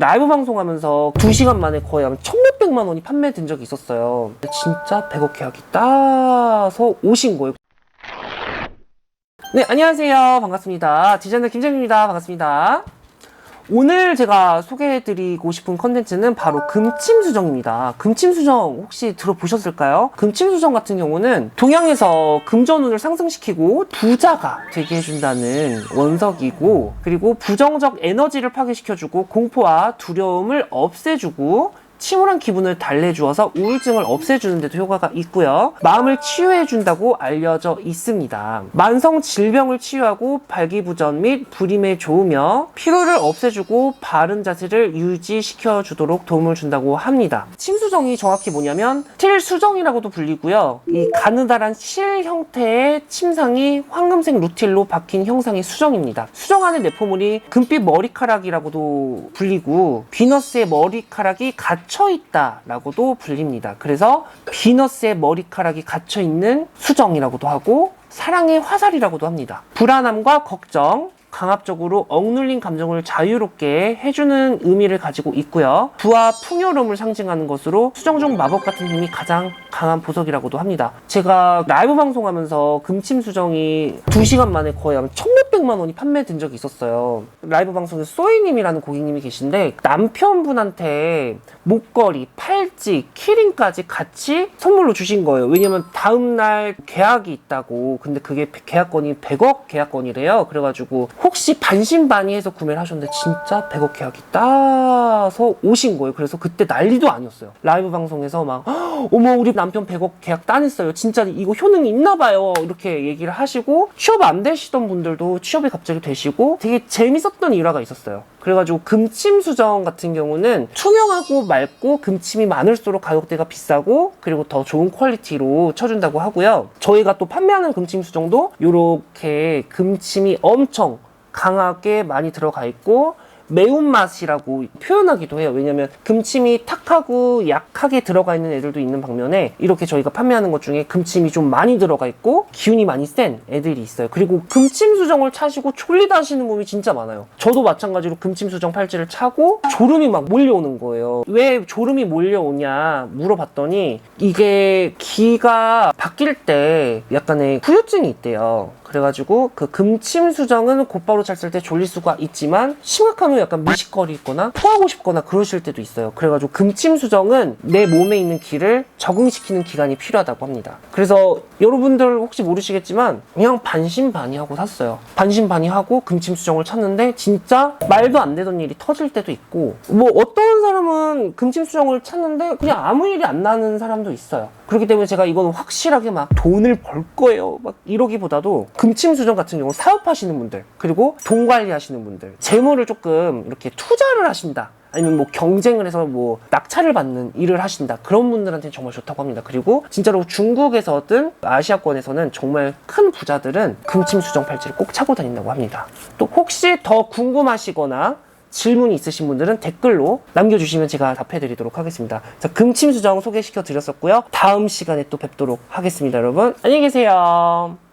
라이브 방송하면서 2시간 만에 거의 한 천몇백만 원이 판매된 적이 있었어요. 진짜 100억 계약이 따서 오신 거예요. 네, 안녕하세요. 반갑습니다. 디자이너 김정입니다. 반갑습니다. 오늘 제가 소개해드리고 싶은 컨텐츠는 바로 금침수정입니다. 금침수정 혹시 들어보셨을까요? 금침수정 같은 경우는 동양에서 금전운을 상승시키고 부자가 되게 해준다는 원석이고 그리고 부정적 에너지를 파괴시켜주고 공포와 두려움을 없애주고 침울한 기분을 달래주어서 우울증을 없애주는 데도 효과가 있고요. 마음을 치유해준다고 알려져 있습니다. 만성 질병을 치유하고 발기부전 및 불임에 좋으며 피로를 없애주고 바른 자세를 유지시켜 주도록 도움을 준다고 합니다. 침수정이 정확히 뭐냐면 틸수정이라고도 불리고요. 이 가느다란 실 형태의 침상이 황금색 루틸로 박힌 형상의 수정입니다. 수정 안의 내포물이 금빛 머리카락이라고도 불리고 비너스의 머리카락이 갇혀 있다라고도 불립니다. 그래서 비너스의 머리카락이 갇혀 있는 수정이라고도 하고 사랑의 화살이라고도 합니다. 불안함과 걱정, 강압적으로 억눌린 감정을 자유롭게 해주는 의미를 가지고 있고요. 부와 풍요로움을 상징하는 것으로 수정중 마법 같은 힘이 가장 강한 보석이라고도 합니다. 제가 라이브 방송하면서 금침 수정이 2시간 만에 거의 한 천몇백만 원이 판매된 적이 있었어요. 라이브 방송에서 소이님이라는 고객님이 계신데 남편분한테 목걸이, 팔찌, 키링까지 같이 선물로 주신 거예요. 왜냐면 다음날 계약이 있다고. 근데 그게 계약건이 100억 계약건이래요. 그래가지고 혹시 반신반의해서 구매를 하셨는데 진짜 100억 계약이 따서 오신 거예요. 그래서 그때 난리도 아니었어요. 라이브 방송에서 막 "헉, 어머 우리 남편 100억 계약 따냈어요. 진짜 이거 효능이 있나 봐요. 이렇게 얘기를 하시고 취업 안 되시던 분들도 취업이 갑자기 되시고 되게 재밌었던 일화가 있었어요. 그래가지고 금침 수정 같은 경우는 투명하고 맑고 금침이 많을수록 가격대가 비싸고 그리고 더 좋은 퀄리티로 쳐준다고 하고요. 저희가 또 판매하는 금침 수정도 이렇게 금침이 엄청 강하게 많이 들어가 있고 매운맛이라고 표현하기도 해요. 왜냐면 금침이 탁하고 약하게 들어가 있는 애들도 있는 반면에 이렇게 저희가 판매하는 것 중에 금침이 좀 많이 들어가 있고 기운이 많이 센 애들이 있어요. 그리고 금침 수정을 차시고 졸리다 하시는 분이 진짜 많아요. 저도 마찬가지로 금침 수정 팔찌를 차고 졸음이 막 몰려오는 거예요. 왜 졸음이 몰려오냐 물어봤더니 이게 기가 바뀔 때 약간의 후유증이 있대요. 그래가지고 그 금침 수정은 곧바로 찼을 때 졸릴 수가 있지만 심각하면 약간 미식거리거나 토하고 싶거나 그러실 때도 있어요. 그래가지고 금침 수정은 내 몸에 있는 기를 적응시키는 기간이 필요하다고 합니다. 그래서 여러분들 혹시 모르시겠지만 그냥 반신반의하고 샀어요. 반신반의하고 금침 수정을 찾는데 진짜 말도 안 되던 일이 터질 때도 있고 뭐 어떤 사람은 금침 수정을 찾는데 그냥 아무 일이 안 나는 사람도 있어요. 그렇기 때문에 제가 이건 확실하게 막 돈을 벌 거예요. 막 이러기보다도 금침 수정 같은 경우 사업하시는 분들 그리고 돈 관리하시는 분들 재물을 조금 이렇게 투자를 하신다. 아니면 뭐 경쟁을 해서 뭐 낙찰을 받는 일을 하신다 그런 분들한테는 정말 좋다고 합니다 그리고 진짜로 중국에서든 아시아권에서는 정말 큰 부자들은 금침 수정 팔찌를 꼭 차고 다닌다고 합니다 또 혹시 더 궁금하시거나 질문이 있으신 분들은 댓글로 남겨주시면 제가 답해드리도록 하겠습니다. 자, 금침수정 소개시켜 드렸었고요. 다음 시간에 또 뵙도록 하겠습니다, 여러분. 안녕히 계세요.